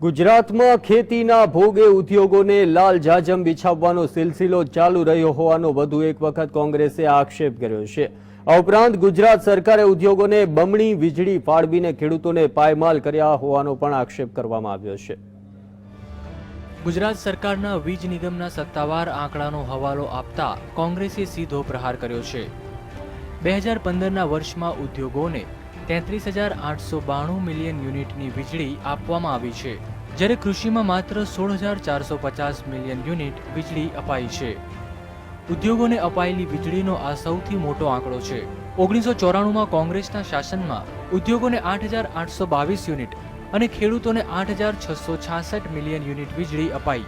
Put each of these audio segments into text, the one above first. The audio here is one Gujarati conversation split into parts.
ગુજરાતમાં ખેતીના ભોગે ઉદ્યોગોને લાલ જાજમ બિછાવવાનો સિલસિલો ચાલુ રહ્યો હોવાનો વધુ એક વખત કોંગ્રેસે આક્ષેપ કર્યો છે. આ ઉપરાંત ગુજરાત સરકારે ઉદ્યોગોને બમણી વીજળી ફાળવીને ખેડૂતોને પાયમાલ કર્યા હોવાનો પણ આક્ષેપ કરવામાં આવ્યો છે. ગુજરાત સરકારના વીજ નિગમના સત્તાવાર આંકડાનો હવાલો આપતા કોંગ્રેસે સીધો પ્રહાર કર્યો છે. બે હજાર પંદરના વર્ષમાં ઉદ્યોગોને તેત્રીસ હજાર આઠસો બાણું મિલિયન યુનિટની વીજળી આપવામાં આવી છે, જ્યારે કૃષિમાં માત્ર સોળ હજાર ચારસો પચાસ મિલિયન યુનિટ વીજળી અપાઈ છે. ઉદ્યોગોને અપાયેલી વીજળીનો આ સૌથી મોટો આંકડો છે. ઓગણીસો ચોરાણુંમાં કોંગ્રેસના શાસનમાં ઉદ્યોગોને આઠ હજાર આઠસો બાવીસ યુનિટ અને ખેડૂતોને આઠ હજાર છસો છાસઠ મિલિયન યુનિટ વીજળી અપાઈ.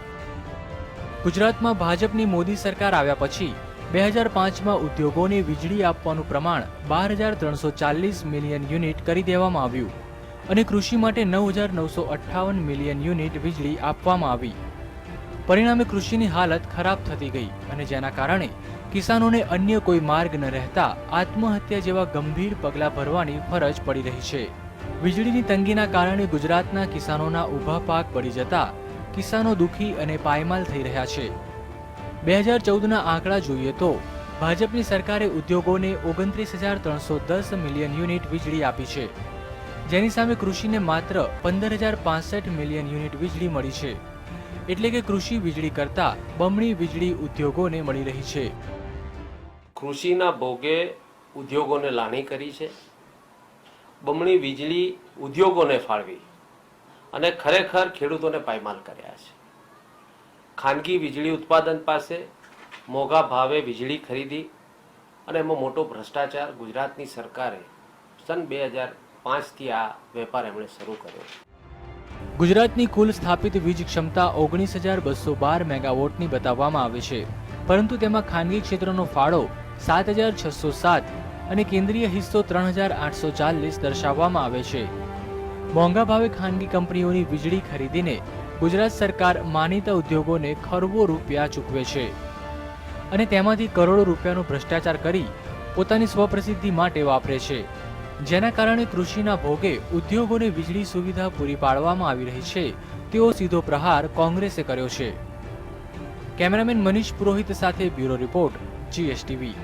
ગુજરાતમાં ભાજપની મોદી સરકાર આવ્યા પછી બે હજાર પાંચમાં ઉદ્યોગોને વીજળી આપવાનું પ્રમાણ બાર હજાર ત્રણસો ચાલીસ મિલિયન યુનિટ કરી દેવામાં આવ્યું અને કૃષિ માટે નવ હજાર નવસો અઠ્ઠાવન મિલિયન યુનિટ વીજળી આપવામાં આવી. પરિણામે કૃષિની હાલત ખરાબ થતી ગઈ અને જેના કારણે કિસાનોને અન્ય કોઈ માર્ગ ન રહેતા આત્મહત્યા જેવા ગંભીર પગલાં ભરવાની ફરજ પડી રહી છે. વીજળીની તંગીના કારણે ગુજરાતના કિસાનોના ઊભા પાક પડી જતા કિસાનો દુઃખી અને પાયમાલ થઈ રહ્યા છે. બે હજાર ચૌદના આંકડા જોઈએ તો ભાજપની સરકારે ઉદ્યોગોને ઓગણત્રીસ હજાર ત્રણસો દસ મિલિયન યુનિટ વીજળી આપી છે. જેની સામે કૃષિને માત્ર પંદર હજાર પાસઠ મિલિયન યુનિટ વીજળી મળી છે. એટલે કે કૃષિ વીજળી કરતાં બમણી વીજળી ઉદ્યોગોને મળી રહી છે. કૃષિના ભોગે ઉદ્યોગોને લાણી કરી છે. બમણી વીજળી ઉદ્યોગોને ફાળવી અને ખરેખર ખેડૂતોને પાયમાલ કર્યા છે. ખાનગી વીજળી ઉત્પાદન પાસે મોંઘા ભાવે વીજળી ખરીદી અને એમાં મોટો ભ્રષ્ટાચાર ગુજરાતની સરકારે સન બે હજાર પાંચથી આ વેપાર એમણે શરૂ કર્યો. ગુજરાતની કુલ સ્થાપિત વીજ ક્ષમતા ઓગણીસ હજાર બસો બાર મેગાવોટની બતાવવામાં આવે છે. પરંતુ તેમાં ખાનગી ક્ષેત્રનો ફાળો સાત હજાર છસો સાત અને કેન્દ્રીય હિસ્સો ત્રણ હજાર આઠસો ચાલીસ દર્શાવવામાં આવે છે. મોંઘા ભાવે ખાનગી કંપનીઓની વીજળી ખરીદીને ગુજરાત સરકાર માનીતા ઉદ્યોગોને ખરબો રૂપિયા ચૂકવે છે. અને તેમાંથી કરોડો રૂપિયાનો ભ્રષ્ટાચાર કરી પોતાની સ્વપ્રસિદ્ધિ માટે વાપરે છે. જેના કારણે કૃષિના ભોગે ઉદ્યોગોને વીજળી સુવિધા પૂરી પાડવામાં આવી રહી છે. તેવો સીધો પ્રહાર કોંગ્રેસે કર્યો છે. કેમેરામેન મનીષ પુરોહિત સાથે બ્યુરો રિપોર્ટ, જીએસટીવી.